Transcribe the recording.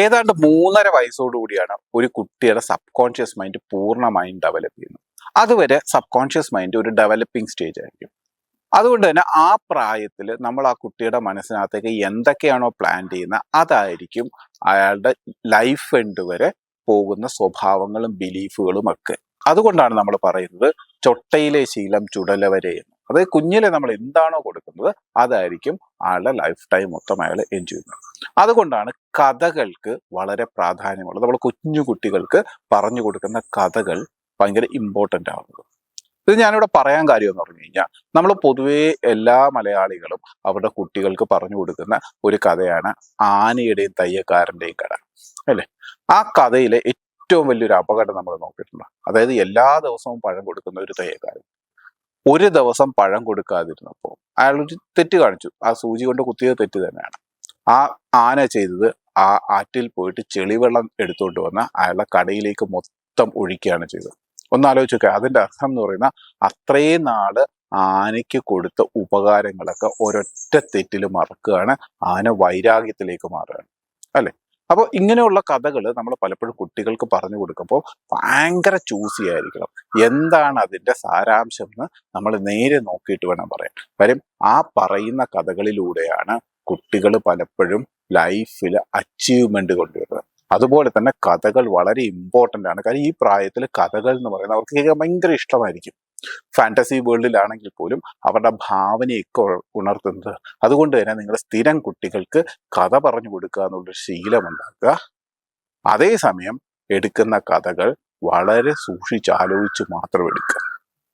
ഏതാണ്ട് മൂന്നര വയസ്സോടുകൂടിയാണ് ഒരു കുട്ടിയുടെ സബ് കോൺഷ്യസ് മൈൻഡ് പൂർണമായും ഡെവലപ്പ് ചെയ്യുന്നത്. അതുവരെ സബ് കോൺഷ്യസ് മൈൻഡ് ഒരു ഡെവലപ്പിംഗ് സ്റ്റേജ് ആയിരിക്കും. അതുകൊണ്ട് തന്നെ ആ പ്രായത്തിൽ നമ്മൾ ആ കുട്ടിയുടെ മനസ്സിനകത്തേക്ക് എന്തൊക്കെയാണോ പ്ലാൻ ചെയ്യുന്നത് അതായിരിക്കും അയാളുടെ ലൈഫ് എൻഡ് വരെ പോകുന്ന സ്വഭാവങ്ങളും ബിലീഫുകളും ഒക്കെ. അതുകൊണ്ടാണ് നമ്മൾ പറയുന്നത് ചൊട്ടയിലെ ശീലം ചുടലവരെ എന്ന്. അതായത് കുഞ്ഞിലെ നമ്മൾ എന്താണോ കൊടുക്കുന്നത് അതായിരിക്കും ആളുടെ ലൈഫ് ടൈം മൊത്തം അയാൾ എൻജോയ് ചെയ്യുന്നത്. അതുകൊണ്ടാണ് കഥകൾക്ക് വളരെ പ്രാധാന്യമുള്ളത്. നമ്മൾ കുഞ്ഞു കുട്ടികൾക്ക് പറഞ്ഞു കൊടുക്കുന്ന കഥകൾ ഭയങ്കര ഇമ്പോർട്ടന്റ് ആവുന്നത്. ഇത് ഞാനിവിടെ പറയാൻ കാര്യം എന്ന് പറഞ്ഞു കഴിഞ്ഞാൽ നമ്മൾ പൊതുവേ എല്ലാ മലയാളികളും അവരുടെ കുട്ടികൾക്ക് പറഞ്ഞു കൊടുക്കുന്ന ഒരു കഥയാണ് ആനയുടെയും തയ്യക്കാരന്റെയും കഥ. അല്ലേ? ആ കഥയിലെ ഏറ്റവും വലിയൊരു അപകടം നമ്മൾ നോക്കിയിട്ടുണ്ട്. അതായത് എല്ലാ ദിവസവും പഴം കൊടുക്കുന്ന ഒരു തയ്യക്കാരൻ. ഒരു ദിവസം പഴം കൊടുക്കാതിരുന്നപ്പോൾ അയാൾ ഒരു തെറ്റ് കാണിച്ചു. ആ സൂചി കൊണ്ട് കുത്തിയത് തെറ്റ് തന്നെയാണ്. ആ ആന ചെയ്തത് ആ ആറ്റിൽ പോയിട്ട് ചെളിവെള്ളം എടുത്തുകൊണ്ട് വന്ന് അയാളുടെ കടയിലേക്ക് മൊത്തം ഒഴിക്കുകയാണ് ചെയ്തത്. ഒന്ന് ആലോചിച്ച് നോക്കുക അതിന്റെ അർത്ഥം എന്ന് പറയുന്ന അത്രയും നാൾ ആനയ്ക്ക് കൊടുത്ത ഉപകാരങ്ങളൊക്കെ ഒരൊറ്റ തെറ്റിൽ മറക്കുകയാണ്. ആന വൈരാഗ്യത്തിലേക്ക് മാറുകയാണ്. അല്ലെ? അപ്പോൾ ഇങ്ങനെയുള്ള കഥകൾ നമ്മൾ പലപ്പോഴും കുട്ടികൾക്ക് പറഞ്ഞു കൊടുക്കുമ്പോൾ ഭയങ്കര ചൂസി ആയിരിക്കണം. എന്താണ് അതിന്റെ സാരാംശം എന്ന് നമ്മൾ നേരെ നോക്കിയിട്ട് വേണം പറയാൻ. കാര്യം ആ പറയുന്ന കഥകളിലൂടെയാണ് കുട്ടികൾ പലപ്പോഴും ലൈഫിൽ അച്ചീവ്മെന്റ് കൊണ്ടുവരുന്നത്. അതുപോലെ തന്നെ കഥകൾ വളരെ ഇമ്പോർട്ടന്റ് ആണ്. കാര്യം ഈ പ്രായത്തിൽ കഥകൾ എന്ന് പറയുന്നത് അവർക്ക് ഭയങ്കര ഇഷ്ടമായിരിക്കും. ഫാന്റസി വേൾഡിലാണെങ്കിൽ പോലും അവരുടെ ഭാവനയൊക്കെ ഉണർത്തുന്നത്. അതുകൊണ്ട് തന്നെ നിങ്ങൾ സ്ഥിരം കുട്ടികൾക്ക് കഥ പറഞ്ഞു കൊടുക്കുക എന്നുള്ളൊരു ശീലമുണ്ടാക്കുക. അതേസമയം എടുക്കുന്ന കഥകൾ വളരെ സൂക്ഷിച്ചാലോചിച്ച് മാത്രം എടുക്കുക.